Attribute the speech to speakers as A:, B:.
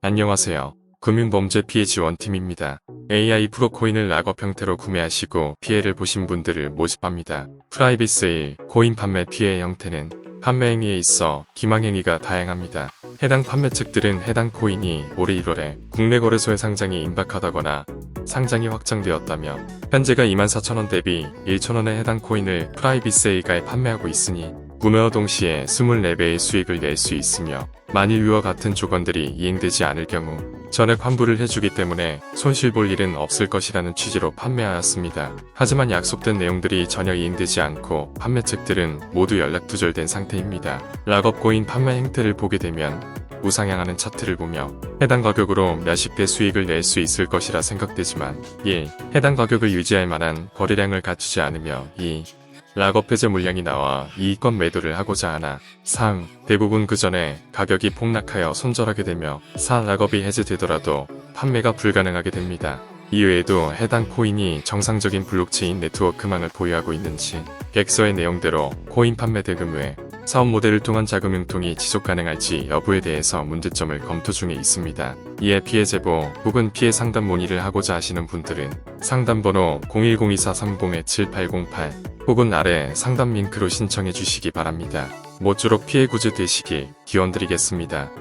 A: 안녕하세요. 금융범죄 피해 지원팀입니다. AI 프로코인을 락업 형태로 구매하시고 피해를 보신 분들을 모집합니다. 프라이빗세일, 코인 판매 피해 형태는 판매 행위에 있어 기망 행위가 다양합니다. 해당 판매 측들은 해당 코인이 올해 1월에 국내 거래소에 상장이 임박하다거나 상장이 확정되었다며 현재가 24,000원 대비 1,000원에 해당 코인을 프라이빗세일가에 판매하고 있으니 구매와 동시에 24배의 수익을 낼 수 있으며 만일 위와 같은 조건들이 이행되지 않을 경우 전액 환불을 해주기 때문에 손실 볼 일은 없을 것이라는 취지로 판매하였습니다. 하지만 약속된 내용들이 전혀 이행되지 않고 판매 측들은 모두 연락 두절된 상태입니다. 락업고인 판매 행태를 보게 되면 우상향하는 차트를 보며 해당 가격으로 몇십 배 수익을 낼 수 있을 것이라 생각되지만 1. 해당 가격을 유지할 만한 거래량을 갖추지 않으며 2. 락업 해제 물량이 나와 이익권 매도를 하고자 하나 3. 대부분 그 전에 가격이 폭락하여 손절하게 되며 4. 락업이 해제되더라도 판매가 불가능하게 됩니다. 이외에도 해당 코인이 정상적인 블록체인 네트워크망을 보유하고 있는지 객서의 내용대로 코인 판매 대금 외 사업 모델을 통한 자금 융통이 지속 가능할지 여부에 대해서 문제점을 검토 중에 있습니다. 이에 피해 제보 혹은 피해 상담 문의를 하고자 하시는 분들은 상담번호 010-2430-7808 혹은 아래 상담 링크로 신청해 주시기 바랍니다. 모쪼록 피해 구제되시길 기원드리겠습니다.